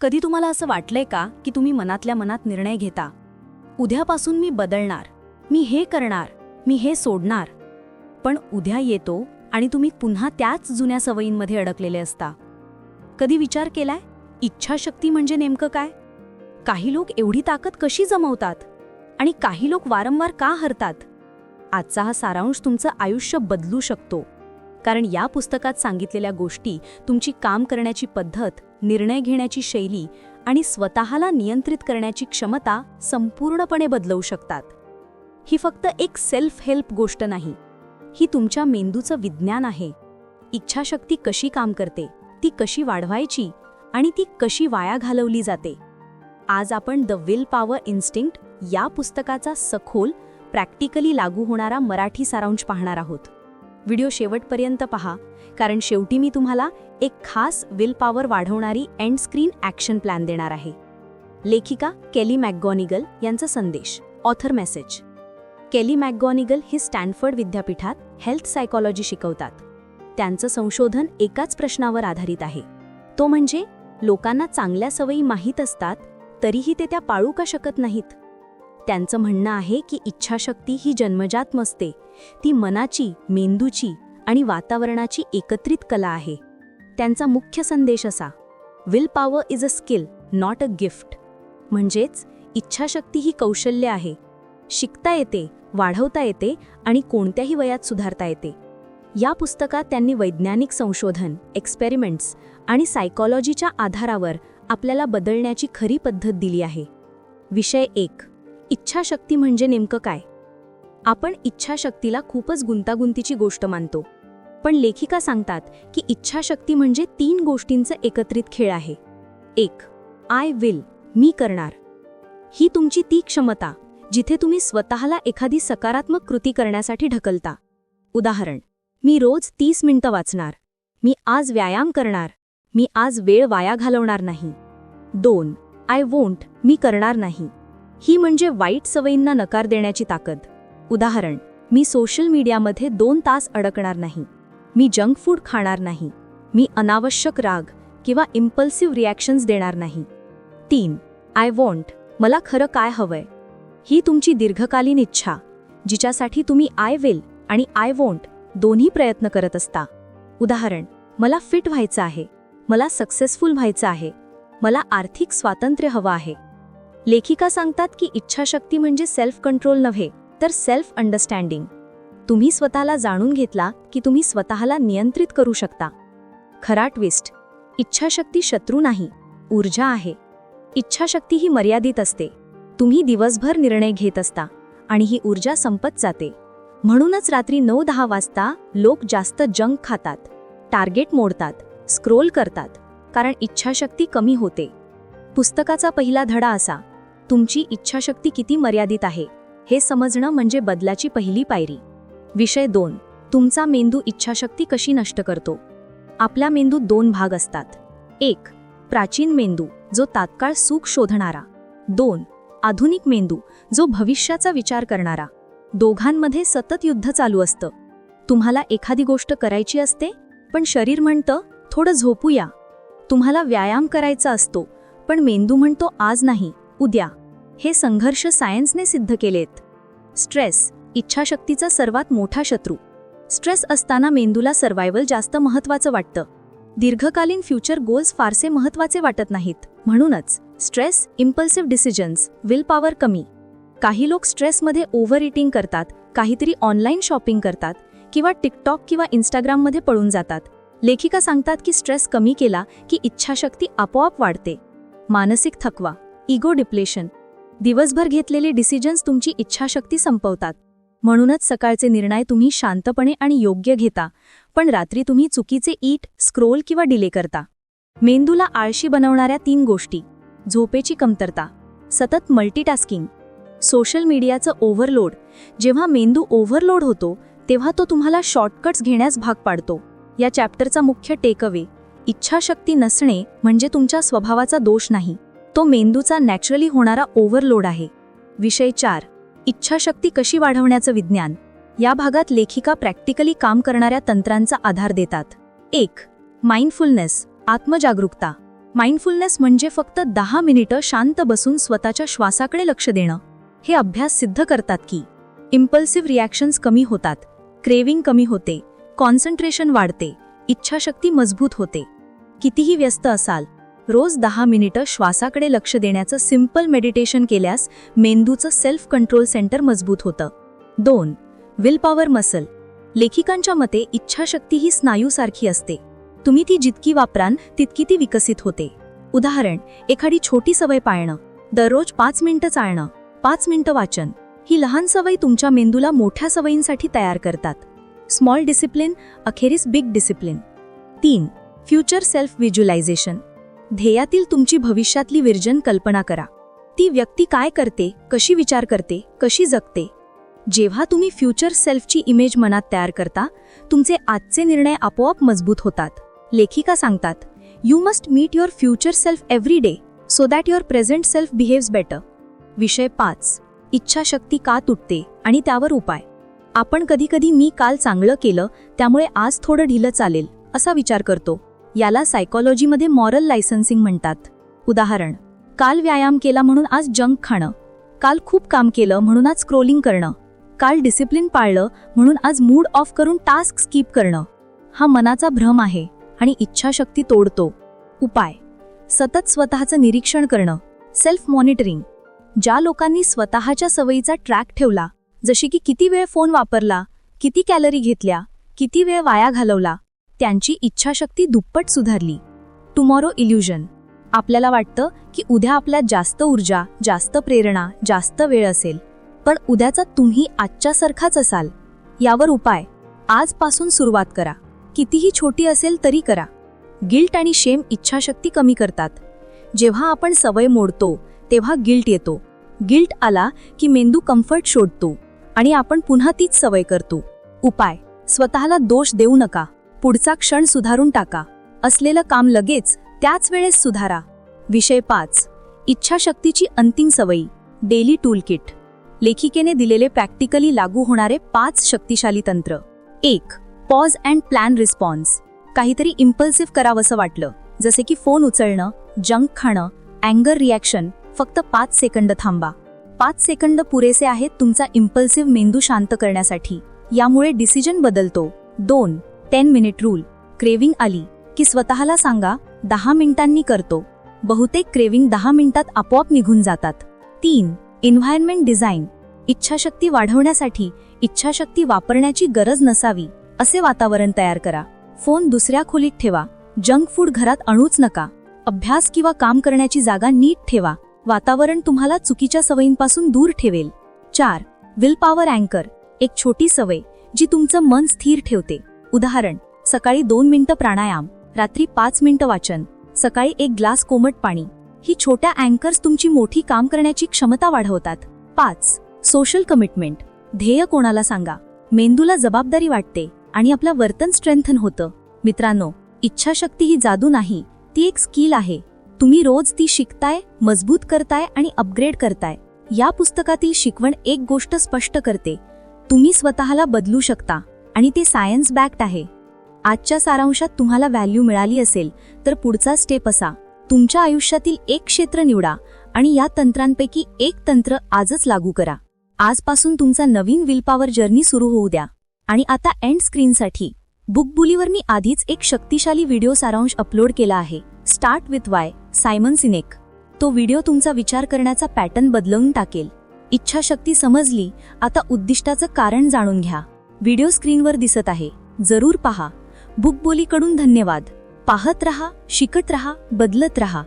कधी तुम्हाला असं वाटलंय का की तुम्ही मनातल्या मनात निर्णय घेता? उद्यापासून मी बदलणार मी हे करणार मी हे सोडणार. पण उद्या येतो आणि तुम्ही पुन्हा त्याच जुन्या सवयींमध्ये अडकलेले असता. कधी विचार केलाय? इच्छाशक्ती म्हणजे नेमकं काय? काही लोक एवढी ताकद कशी जमवतात? आणि काही लोक वारंवार का हरतात? आजचा हा सारांश तुमचं आयुष्य बदलू शकतो. कारण या पुस्तकात सांगितलेल्या गोष्टी तुमची काम करण्याची पद्धत निर्णय घेण्याची शैली आणि स्वतःला नियंत्रित करण्याची क्षमता संपूर्णपणे बदलवू शकतात. ही फक्त एक सेल्फ हेल्प गोष्ट नाही. ही तुमच्या मेंदूचं विज्ञान आहे. इच्छाशक्ती कशी काम करते ती कशी वाढवायची आणि ती कशी वाया घालवली जाते. आज आपण द विल पॉवर इन्स्टिंक्ट या पुस्तकाचा सखोल प्रॅक्टिकली लागू होणारा मराठी सारांश पाहणार आहोत. व्हिडिओ शेवटपर्यंत पहा कारण शेवटी मी तुम्हाला एक खास विल पॉवर वाढवणारी एंड स्क्रीन ॲक्शन प्लॅन देणार आहे. लेखिका केली मॅकगॉनिगल यांचा संदेश ऑथर मेसेज केली मॅकगॉनिगल ही स्टॅनफर्ड विद्यापीठात हेल्थ सायकॉलॉजी शिकवतात. त्यांचं संशोधन एकाच प्रश्नावर आधारित आहे. तो म्हणजे लोकांना चांगल्या सवयी माहीत असतात तरीही ते त्या पाळू का शकत नाहीत? त्यांचं म्हणणं आहे की इच्छाशक्ती ही जन्मजात नसते ती मनाची मेंदूची आणि वातावरणाची एकत्रित कला आहे. त्यांचा मुख्य संदेश असा will power is a skill not a gift म्हणजेच इच्छाशक्ती ही कौशल्य आहे. शिकता येते वाढवता येते आणि कोणत्याही वयात सुधारता येते. या पुस्तकात त्यांनी वैज्ञानिक संशोधन एक्सपेरिमेंट्स आणि सायकॉलॉजीच्या आधारावर आपल्याला बदलण्याची खरी पद्धत दिली आहे. विषय एक इच्छाशक्ती म्हणजे नेमकं काय? आपण इच्छाशक्तीला खूपच गुंतागुंतीची गोष्ट मानतो. पण लेखिका सांगतात की इच्छाशक्ती म्हणजे तीन गोष्टींचं एकत्रित खेळ आहे. एक आय विल मी करणार. ही तुमची ती क्षमता जिथे तुम्ही स्वतःला एखादी सकारात्मक कृती करण्यासाठी ढकलता. उदाहरण मी रोज तीस मिनिटं वाचणार. मी आज व्यायाम करणार. मी आज वेळ वाया घालवणार नाही. दोन आय वोंट मी करणार नाही. ही म्हणजे वाईट सवयींना नकार देण्याची ताकद. उदाहरण मी सोशल मीडियामध्ये दोन तास अडकणार नाही. मी जंक फूड खाणार नाही. मी अनावश्यक राग किंवा इम्पल्सिव्ह रिॲक्शन्स देणार नाही. तीन आय वॉन्ट मला खरं काय हवंय? ही तुमची दीर्घकालीन इच्छा जिच्यासाठी तुम्ही आय विल आणि आय वॉन्ट दोन्ही प्रयत्न करत असता. उदाहरण मला फिट व्हायचं आहे. मला सक्सेसफुल व्हायचं आहे. मला आर्थिक स्वातंत्र्य हवं आहे. लेखिका सांगतात की इच्छाशक्ती म्हणजे सेल्फ कंट्रोल नव्हे तर सेल्फ अंडरस्टँडिंग तुम्ही स्वतःला जाणून घेतला की तुम्ही स्वतःला नियंत्रित करू शकता. खरा ट्विस्ट इच्छाशक्ती शत्रू नाही ऊर्जा आहे. इच्छाशक्ती ही मर्यादित असते. तुम्ही दिवसभर निर्णय घेत असता आणि ही ऊर्जा संपत जाते. म्हणूनच रात्री नऊ दहा वाजता लोक जास्त जंक खातात टार्गेट मोडतात स्क्रोल करतात कारण इच्छाशक्ती कमी होते. पुस्तकाचा पहिला धडा असा तुमची इच्छाशक्ती किती मर्यादित आहे? हे समजणं म्हणजे बदलाची पहिली पायरी. विषय दोन. तुमचा मेंदू इच्छाशक्ती कशी नष्ट करतो? आपल्या मेंदूत दोन भाग असतात. एक. प्राचीन मेंदू जो तात्काळ सुख शोधणारा. दोन. आधुनिक मेंदू जो भविष्याचा विचार करणारा. दोघांमध्ये सतत युद्ध चालू असतं. तुम्हाला एखादी गोष्ट करायची असते पण शरीर म्हणतं थोडं झोपूया. तुम्हाला व्यायाम करायचा असतो पण मेंदू म्हणतो आज नाही उद्या. हे संघर्ष सायन्सने सिद्ध केलेत. स्ट्रेस इच्छाशक्तीचा सर्वात मोठा शत्रू. स्ट्रेस असताना मेंदूला सर्व्हायवल जास्त महत्त्वाचं वाटतं. दीर्घकालीन फ्युचर गोल्स फारसे महत्त्वाचे वाटत नाहीत. म्हणूनच stress impulsive decisions will power कमी. काही लोक स्ट्रेसमध्ये ओव्हर इटिंग करतात काहीतरी ऑनलाईन शॉपिंग करतात किंवा टिकटॉक किंवा इन्स्टाग्राममध्ये पळून जातात. लेखिका सांगतात की स्ट्रेस कमी केला की इच्छाशक्ती आपोआप वाढते. मानसिक थकवा इगो डिप्लेशन दिवसभर घेतलेले डिसिजन्स तुमची इच्छाशक्ती संपवतात. म्हणूनच सकाळचे निर्णय तुम्ही शांतपणे आणि योग्य घेता पण रात्री तुम्ही चुकीचे ईट स्क्रोल किंवा डिले करता. मेंदूला आळशी बनवणाऱ्या तीन गोष्टी. झोपेची कमतरता. सतत मल्टीटास्किंग सोशल मीडियाचं ओव्हरलोड जेव्हा मेंदू ओव्हरलोड होतो तेव्हा तो तुम्हाला शॉर्टकट्स घेण्यास भाग पाडतो. या चॅप्टरचा मुख्य टेकअवे इच्छाशक्ती नसणे म्हणजे तुमच्या स्वभावाचा दोष नाही. तो मेंदूचा नॅचरली होणारा ओव्हरलोड आहे. विषय चार. इच्छाशक्ती कशी वाढवण्याचं विज्ञान? या भागात लेखिका प्रॅक्टिकली काम करणाऱ्या तंत्रांचा आधार देतात. एक. माइंडफुलनेस आत्मजागरूकता. माइंडफुलनेस म्हणजे फक्त दहा मिनिटं शांत बसून स्वतःच्या श्वासाकडे लक्ष देणं. हे अभ्यास सिद्ध करतात की इम्पल्सिव्ह रिॲक्शन्स कमी होतात क्रेविंग कमी होते कॉन्सन्ट्रेशन वाढते इच्छाशक्ती मजबूत होते. कितीही व्यस्त असाल रोज दहा मिनिटं श्वासाकडे लक्ष देण्याचं सिंपल मेडिटेशन केल्यास मेंदूचं सेल्फ कंट्रोल सेंटर मजबूत होतं. दोन विल पॉवर मसल. लेखिकांच्या मते इच्छाशक्ती ही स्नायूसारखी असते. तुम्ही ती जितकी वापरान तितकी ती विकसित होते. उदाहरण एखादी छोटी सवय पाळणं. दररोज पाच मिनिटं चालणं. पाच मिनिटं वाचन. ही लहान सवय तुमच्या मेंदूला मोठ्या सवयींसाठी तयार करतात. स्मॉल डिसिप्लिन अखेरीस बिग डिसिप्लिन. तीन फ्युचर सेल्फ व्हिज्युलायझेशन. ध्येयातील तुमची भविष्यातली विर्जन कल्पना करा. ती व्यक्ती काय करते कशी विचार करते कशी जगते? जेव्हा तुम्ही फ्युचर सेल्फची इमेज मनात तयार करता तुमचे आजचे निर्णय आपोआप मजबूत होतात. लेखिका सांगतात you must meet your future self every day so that your present self behaves better विषय पाच इच्छाशक्ती का तुटते आणि त्यावर उपाय. आपण कधीकधी मी काल चांगलं केलं त्यामुळे आज थोडं ढिलं चालेल असा विचार करतो. याला सायकॉलॉजीमध्ये मॉरल लायसन्सिंग म्हणतात. उदाहरण काल व्यायाम केला म्हणून आज जंक खाणं. काल खूप काम केलं म्हणून आज स्क्रोलिंग करणं. काल डिसिप्लिन पाळलं म्हणून आज मूड ऑफ करून टास्क स्किप करणं. हा मनाचा भ्रम आहे आणि इच्छाशक्ती तोडतो. उपाय सतत स्वतःचं निरीक्षण करणं. सेल्फ मॉनिटरिंग ज्या लोकांनी स्वतःच्या सवयीचा ट्रॅक ठेवला जशी की किती वेळ फोन वापरला किती कॅलरी घेतल्या किती वेळ वाया घालवला त्यांची इच्छाशक्ती दुप्पट सुधारली. टुमॉरो इल्युजन आपल्याला वाटतं की उद्या आपल्यात जास्त ऊर्जा जास्त प्रेरणा जास्त वेळ असेल. पण उद्याचा तुम्ही आजच्यासारखाच असाल. यावर उपाय. आजपासून सुरुवात करा. कितीही छोटी असेल तरी करा. गिल्ट आणि शेम इच्छाशक्ती कमी करतात. जेव्हा आपण सवय मोडतो तेव्हा गिल्ट येतो. गिल्ट आला की मेंदू कम्फर्ट शोधतो आणि आपण पुन्हा तीच सवय करतो. उपाय. स्वतःला दोष देऊ नका. पुढचा क्षण सुधारून टाका. असलेलं काम लगेच त्याच वेळेस सुधारा. विषय पाच. इच्छाशक्तीची अंतिम सवयी. डेली टूल किट लेखिकेने दिलेले प्रॅक्टिकली लागू होणारे पाच शक्तिशाली तंत्र. एक. Pause and plan response. काहीतरी इम्पल्सिव्ह करावंसं वाटलं. जसे की फोन उचलणं जंक खाणं अँगर रिॲक्शन फक्त पाच सेकंद थांबा. पाच सेकंद पुरेसे आहेत तुमचा इम्पल्सिव्ह मेंदू शांत करण्यासाठी. यामुळे डिसिजन बदलतो. दोन. टेन मिनिट रूल क्रेविंग आली की स्वतःला सांगा दहा मिनिटांनी करतो. बहुतेक क्रेविंग दहा मिनिटात आपोआप निघून जातात. तीन एन्व्हायरमेंट डिझाईन इच्छाशक्ती वाढवण्यासाठी इच्छाशक्ती वापरण्याची गरज नसावी असे वातावरण तयार करा. फोन दुसऱ्या खोलीत ठेवा. जंक फूड घरात आणूच नका. अभ्यास किंवा काम करण्याची जागा नीट ठेवा. वातावरण तुम्हाला चुकीच्या सवयींपासून दूर ठेवेल. चार विल पॉवर अँकर एक छोटी सवय जी तुमचं मन स्थिर ठेवते. उदाहरण सकाळी दोन मिनिटं प्राणायाम रात्री पाच मिनिटं वाचन सकाळी एक ग्लास कोमट पाणी. ही छोट्या अँकर्स तुमची मोठी काम करण्याची क्षमता वाढवतात. पाच सोशल कमिटमेंट. ध्येय कोणाला सांगा? मेंदूला जबाबदारी वाटते आणि आपलं वर्तन स्ट्रेंथन होतं. मित्रांनो इच्छाशक्ती ही जादू नाही ती एक स्किल आहे. तुम्ही रोज ती शिकताय मजबूत करताय आणि अपग्रेड करताय. या पुस्तकातील शिकवण एक गोष्ट स्पष्ट करते. तुम्ही स्वतःला बदलू शकता. आणि ती सायन्स बॅक्ड आहे. आजच्या सारांशात तुम्हाला व्हॅल्यू मिळाली असेल तर पुढचा स्टेप असा. तुमच्या आयुष्यातील एक क्षेत्र निवडा आणि या तंत्रांपैकी एक तंत्र आजच लागू करा. आजपासून तुमचा नवीन विलपावर जर्नी सुरू होऊ द्या. आणि आता एंड स्क्रीनसाठी बुकबुलीवर मी आधीच एक शक्तिशाली व्हिडिओ सारांश अपलोड केला आहे. Start with why Simon Sinek तो व्हिडिओ तुमचा विचार करण्याचा पॅटर्न बदलवून टाकेल. इच्छाशक्ती समजली आता उद्दिष्टाचं कारण जाणून घ्या. व्हिडिओ स्क्रीनवर दिसत आहे. जरूर पहा. बुकबोलीकडून धन्यवाद. पाहत रहा शिकत रहा बदलत रहा.